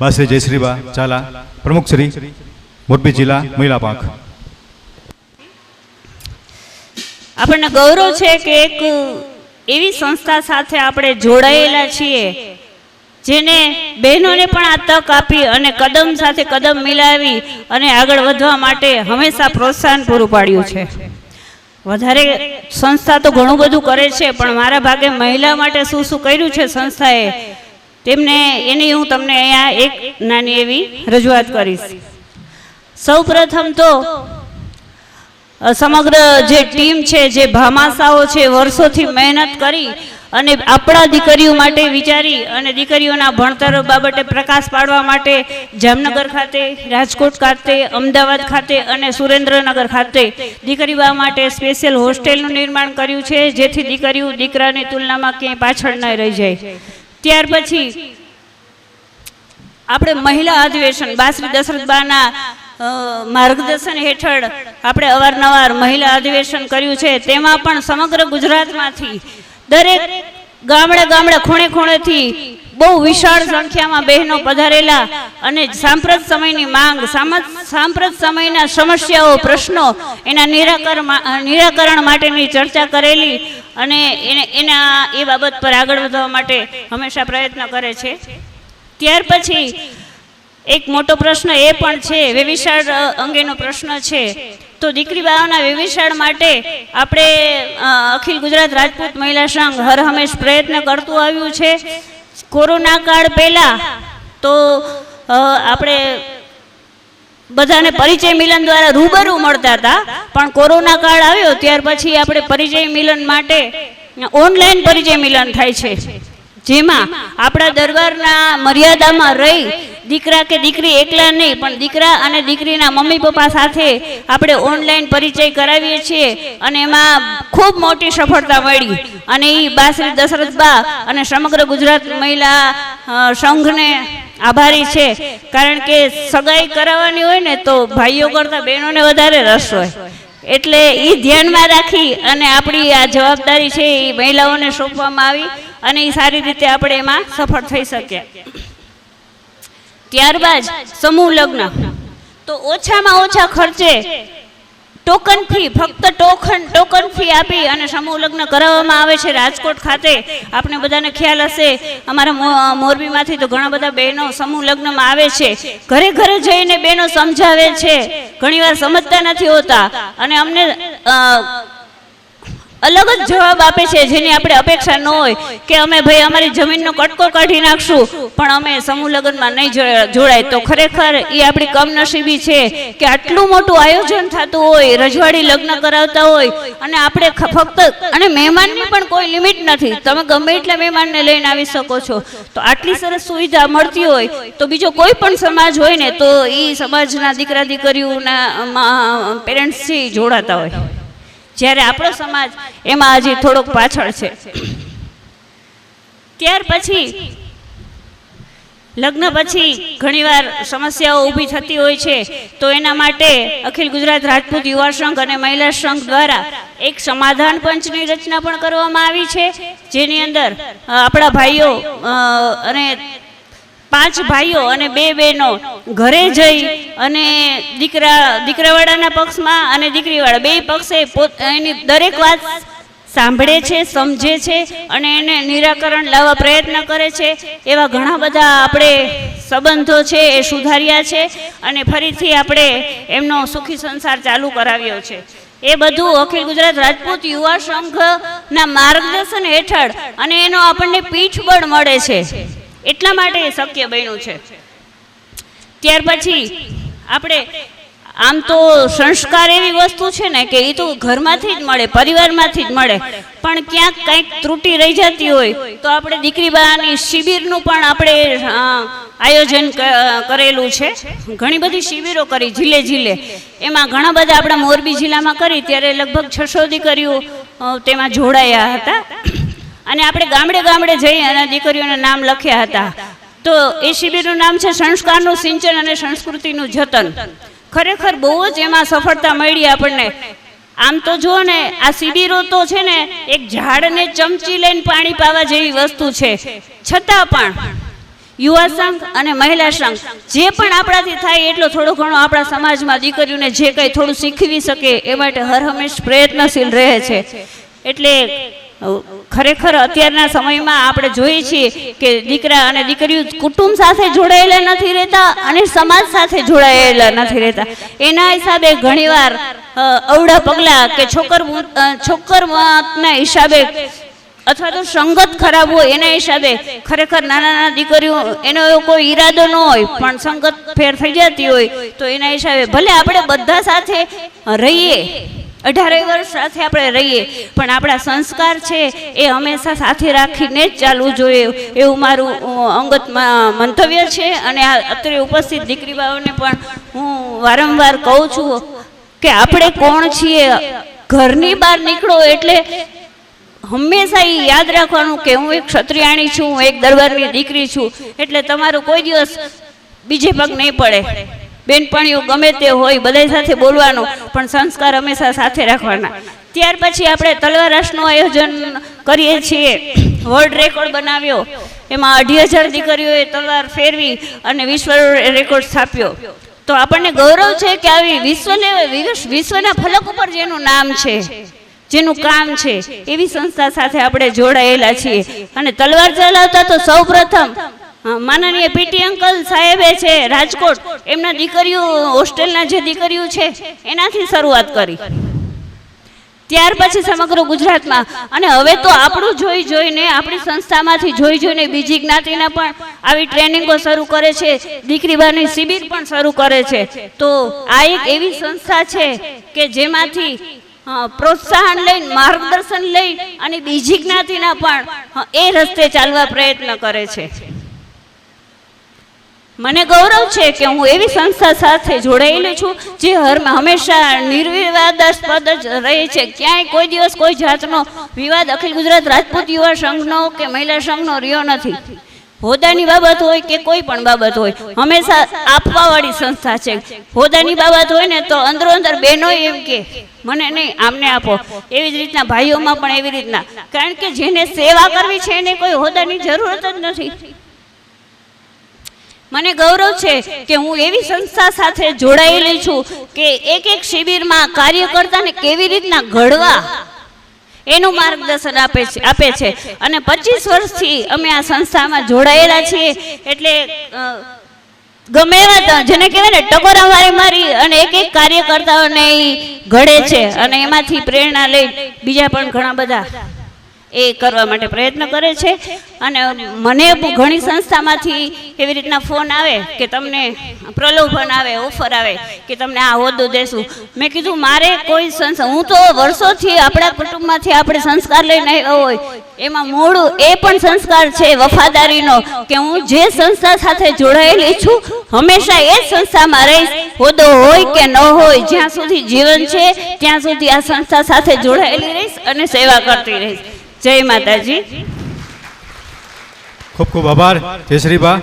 વાસી જયશ્રીબા ચાલા. પ્રમુખ શ્રી, મોરબી જિલ્લા મહિલા પાંખ આપણને ગૌરવ છે કે એક એવી સંસ્થા સાથે આપણે જોડાયેલા છીએ, જેને બહેનોને પણ આ તક આપી અને કદમ સાથે કદમ મિલાવી અને આગળ વધવા માટે હંમેશા પ્રોત્સાહન પૂરું પાડ્યું છે. વધારે સંસ્થા તો ઘણું બધું કરે છે, પણ મારા ભાગે મહિલા માટે શું શું કર્યું છે સંસ્થાએ તેમને એની હું તમને અહીંયા એક નાની એવી રજૂઆત કરીશ. સૌ પ્રથમ તો સમગ્ર જે ટીમ છે, જે ભામાસાઓ છે, વર્ષોથી મહેનત કરી અને આપણા દીકરીઓ માટે વિચારી અને દીકરીઓના ભણતર બાબતે પ્રકાશ પાડવા માટે જામનગર ખાતે, રાજકોટ ખાતે, અમદાવાદ ખાતે અને સુરેન્દ્રનગર ખાતે દીકરીઓ માટે સ્પેશિયલ હોસ્ટેલનું નિર્માણ કર્યું છે, જેથી દીકરીઓ, દીકરાની તુલનામાં ક્યાંય પાછળ ન રહી જાય. ત્યાર પછી આપણે મહિલા અધિવેશન બાસરી દશરથબાના બાના માર્ગદર્શન હેઠળ આપણે અવારનવાર મહિલા અધિવેશન કર્યું છે. તેમાં પણ સમગ્ર ગુજરાતમાંથી દરેક ગામડે ગામડે ખૂણે ખૂણેથી બહુ વિશાળ સંખ્યામાં બહેનો પધારેલા અને સાંપ્રત સમયની માંગ સાંપ્રત સમયના સમસ્યાઓ પ્રશ્નો એના નિરાકરણ નિરાકરણ માટેની ચર્ચા કરેલી અને એને, એના, એ બાબત પર આગળ વધવા માટે હંમેશા પ્રયત્ન કરે છે. ત્યાર પછી એક મોટો પ્રશ્ન એ પણ છે વ્યવિશાળ અંગેનો પ્રશ્ન છે. તો દીકરી બાઓના વ્યવિશાળ માટે આપણે અખિલ ગુજરાત રાજપૂત મહિલા સંઘ હર હંમેશ પ્રયત્ન કરતું આવ્યું છે. કોરોના કાળ પહેલાં તો આપણે બધાને પરિચય મિલન દ્વારા રૂબરૂ મળતા હતા. પણ કોરોના કાળ આવ્યો, ત્યાર પછી આપણે પરિચય મિલન માટે ઓનલાઈન પરિચય મિલન થાય છે. જેમાં આપણા દરબારના મર્યાદામાં રહી દીકરા કે દીકરી એકલા નહીં, પણ દીકરા અને દીકરીના મમ્મી પપ્પા સાથે આપણે ઓનલાઈન પરિચય કરાવીએ છીએ અને એમાં ખૂબ મોટી સફળતા મળી. અને એ બાશ્રી દશરથબા અને સમગ્ર ગુજરાત મહિલા સંઘને આભારી છે. કારણ કે સગાઈ કરાવવાની હોય ને તો ભાઈઓ કરતાં બહેનોને વધારે રસ હોય. એટલે એ ધ્યાનમાં રાખી અને આપણી આ જવાબદારી છે એ મહિલાઓને સોંપવામાં આવી અને એ સારી રીતે આપણે એમાં સફળ થઈ શકીએ. ત્યારબાદ સમૂહ લગ્ન. તો ઓછામાં ઓછા ખર્ચે ટોકન ફી ફક્ત ટોકન ટોકન ફી આપી અને સમૂહ લગ્ન કરાવવામાં આવે છે રાજકોટ ખાતે. આપણે બધાને ખ્યાલ હશે, અમારા મોરબીમાંથી તો ઘણા બધા બહેનો સમૂહ લગ્નમાં આવે છે. ઘરે ઘરે જઈને બહેનો સમજાવે છે. ઘણીવાર સમજતા નથી હોતા. અને અમને અલગ જ જવાબ આપે છે, જેની આપણે અપેક્ષા ન હોય કે અમે ભાઈ અમારી જમીનનો કટકો કાઢી નાખશું, પણ અમે સમૂહ લગ્નમાં નહીં જોડાય. તો ખરેખર એ આપણી કમનસીબી છે કે આટલું મોટું આયોજન થતું હોય, રજવાડી લગ્ન કરાવતા હોય, અને આપણે ફક્ત અને મહેમાનની પણ કોઈ લિમિટ નથી. તમે ગમે એટલા મહેમાનને લઈને આવી શકો છો. તો આટલી સરસ સુવિધા મળતી હોય, તો બીજો કોઈ પણ સમાજ હોય ને, તો એ સમાજના દીકરા દીકરીઓના પેરેન્ટ્સથી જોડાતા હોય. જ્યારે આપણો સમાજ એમાં હજી થોડોક પાછળ છે. ત્યાર પછી લગ્ન પછી ઘણીવાર સમસ્યાઓ ઊભી થતી હોય છે. તો એના માટે અખિલ ગુજરાત રાજપૂત યુવા સંઘ અને મહિલા સંઘ દ્વારા એક સમાધાન પંચની રચના પણ કરવામાં આવી છે. જેની અંદર આપણા ભાઈઓ અને પાંચ ભાઈઓ અને બે બહેનો ઘરે જઈ અને દીકરા દીકરાવાળાના પક્ષમાં અને દીકરીવાળા. બે પક્ષે પોત એની દરેક વાત સાંભળે છે, સમજે છે અને એને નિરાકરણ લાવવા પ્રયત્ન કરે છે. એવા ઘણા બધા આપણે સંબંધો છે, એ સુધાર્યા છે અને ફરીથી આપણે એમનો સુખી સંસાર ચાલુ કરાવ્યો છે. એ બધું અખિલ ગુજરાત રાજપૂત યુવા સંઘના માર્ગદર્શન હેઠળ અને એનો આપણને પીઠબળ મળે છે. એટલા માટે શક્ય બન્યું છે. ત્યાર પછી આપણે આમ તો સંસ્કાર એવી વસ્તુ છે ને કે એ તો ઘરમાંથી જ મળે, પરિવારમાંથી જ મળે. પણ ક્યાંક કંઈક ત્રુટિ રહી જતી હોય તો આપણે દીકરી બાની શિબિરનું પણ આપણે આયોજન કરેલું છે. ઘણી બધી શિબિરો કરી જિલ્લે જિલ્લે એમાં ઘણા બધા આપણા મોરબી જિલ્લામાં કરી ત્યારે લગભગ છસો દીકરીઓ તેમાં જોડાયા હતા. અને આપણે ગામડે ગામડે જઈ અને દીકરીઓના નામ લખ્યા હતા. તો એ શિબિરનું નામ છે સંસ્કારનું સિંચન અને સંસ્કૃતિનું જતન. ખરેખર બહુ જ એમાં સફળતા મળી આપણને. આમ તો જો ને, આ શિબિરો તો છે ને, એક ઝાડને ચમચી લઈને પાણી પાવા જેવી વસ્તુ છે. છતાં પણ યુવા સંઘ અને મહિલા સંઘ, જે પણ આપણાથી થાય એટલો થોડો ઘણો આપણા સમાજમાં દીકરીઓને જે કંઈ થોડું શીખવી શકે, એ માટે હર હંમેશ પ્રયત્નશીલ રહે છે. એટલે ખરેખર અત્યારના સમયમાં આપણે જોઈએ છીએ કે દીકરા અને દીકરીઓ કુટુંબ સાથે જોડાયેલા નથી રહેતા અને સમાજ સાથે જોડાયેલા નથી રહેતા. એના હિસાબે ઘણીવાર અવડા પગલાં કે છોકર છોકર મતના હિસાબે અથવા તો સંગત ખરાબ હોય એના હિસાબે ખરેખર નાના નાના દીકરીઓ, એનો એવો કોઈ ઈરાદો ન હોય, પણ સંગત ફેર થઈ જતી હોય તો એના હિસાબે ભલે આપણે બધા સાથે રહીએ અઢારે વર્ષ સાથે આપણે રહીએ, પણ આપણા સંસ્કાર છે એ હંમેશા સાથે રાખીને જ ચાલવું જોઈએ. એવું મારું અંગત મંતવ્ય છે અને આ અત્રે ઉપસ્થિત દીકરી બાઓને પણ હું વારંવાર કહું છું કે આપણે કોણ છીએ? ઘરની બહાર નીકળો એટલે હંમેશા એ યાદ રાખવાનું કે હું એક ક્ષત્રિયાણી છું, હું એક દરબારની દીકરી છું. એટલે તમારો કોઈ દિવસ બીજે પગ નહીં પડે. બેનપણીઓ ગમે તે હોય બધા સાથે બોલવાનું, પણ સંસ્કાર હંમેશા સાથે રાખવાના. ત્યાર પછી આપણે તલવારાસનું આયોજન કરીએ છીએ. વર્લ્ડ રેકોર્ડ બનાવ્યો. એમાં અઢી હજાર દીકરીઓએ તલવાર ફેરવી અને વિશ્વ રેકોર્ડ સ્થાપ્યો. તો આપણને ગૌરવ છે કે આવી વિશ્વને વિશ્વના ફલક ઉપર જેનું નામ છે, જેનું કામ છે. એવી સંસ્થા સાથે આપણે જોડાયેલા છીએ. અને તલવાર ચલાવતા તો સૌ પ્રથમ માનનીય પીટી અંકલ સાહેબે છે રાજકોટ. એમના દીકરીઓ હોસ્ટેલના જે દીકરીઓ છે, એનાથી શરૂઆત કરી. ત્યાર પછી સમગ્ર ગુજરાતમાં. અને હવે તો આપણું જોઈ જોઈને, આપણી સંસ્થામાંથી જોઈ જોઈને બીજી જ્ઞાતિના પણ આવી ટ્રેનિંગો શરૂ કરે છે. દીકરી બાની શિબિર પણ શરૂ કરે છે. તો આ એક એવી સંસ્થા છે કે જેમાંથી પ્રોત્સાહન લઈ, માર્ગદર્શન લઈ અને બીજી જ્ઞાતિના પણ એ રસ્તે ચાલવા પ્રયત્ન કરે છે. મને ગૌરવ છે કે હું એવી સંસ્થા સાથે જોડાયેલી છું, જે હંમેશા નિર્વિવાદાસ્પદ જ રહે છે. ક્યાંય કોઈ દિવસ કોઈ જાતનો વિવાદ અખિલ ગુજરાત રાજપૂત યુવા સંઘનો કે મહિલા સંઘનો રહ્યો નથી. હોદાની બાબત હોય કે કોઈ પણ બાબત હોય, હંમેશા આપવાવાળી સંસ્થા છે. હોદાની બાબત હોય ને તો અંદરો અંદર બહેનો એમ કે, મને નહીં, આમને આપો. એવી જ રીતના ભાઈઓમાં પણ એવી રીતના. કારણ કે જેને સેવા કરવી છે એને કોઈ હોદાની જરૂરત જ નથી. મને ગૌરવ છે કે હું એવી સંસ્થા સાથે જોડાયેલી છું કે એક એક શિબિરમાં કાર્યકર્તાને કેવી રીતના ઘડવા એનું માર્ગદર્શન આપે છે આપે છે. અને પચીસ વર્ષથી અમે આ સંસ્થામાં જોડાયેલા છીએ. એટલે ગમે એવા જેને કહેવાય ને ટકોરા મારી મારી અને એક એક કાર્યકર્તાઓને ઘડે છે. અને એમાંથી પ્રેરણા લઈ બીજા પણ ઘણા બધા એ કરવા માટે પ્રયત્ન કરે છે. અને મને ઘણી સંસ્થામાંથી એવી રીતના ફોન આવે કે તમને પ્રલોભન આવે, ઓફર આવે કે તમને આ હોદ્દો દેશું. મેં કીધું, મારે કોઈ સંસ્થા, હું તો વર્ષોથી આપણા કુટુંબમાંથી આપણે સંસ્કાર લઈને આવ્યા હોય. એમાં મૂળ એ પણ સંસ્કાર છે, વફાદારીનો, કે હું જે સંસ્થા સાથે જોડાયેલી છું, હંમેશા એ જ સંસ્થામાં રહીશ. હોદ્દો હોય કે ન હોય, જ્યાં સુધી જીવન છે, ત્યાં સુધી આ સંસ્થા સાથે જોડાયેલી રહીશ અને સેવા કરતી રહીશ. જય માતાજી. ખૂબ ખૂબ આભાર. જયશ્રીબા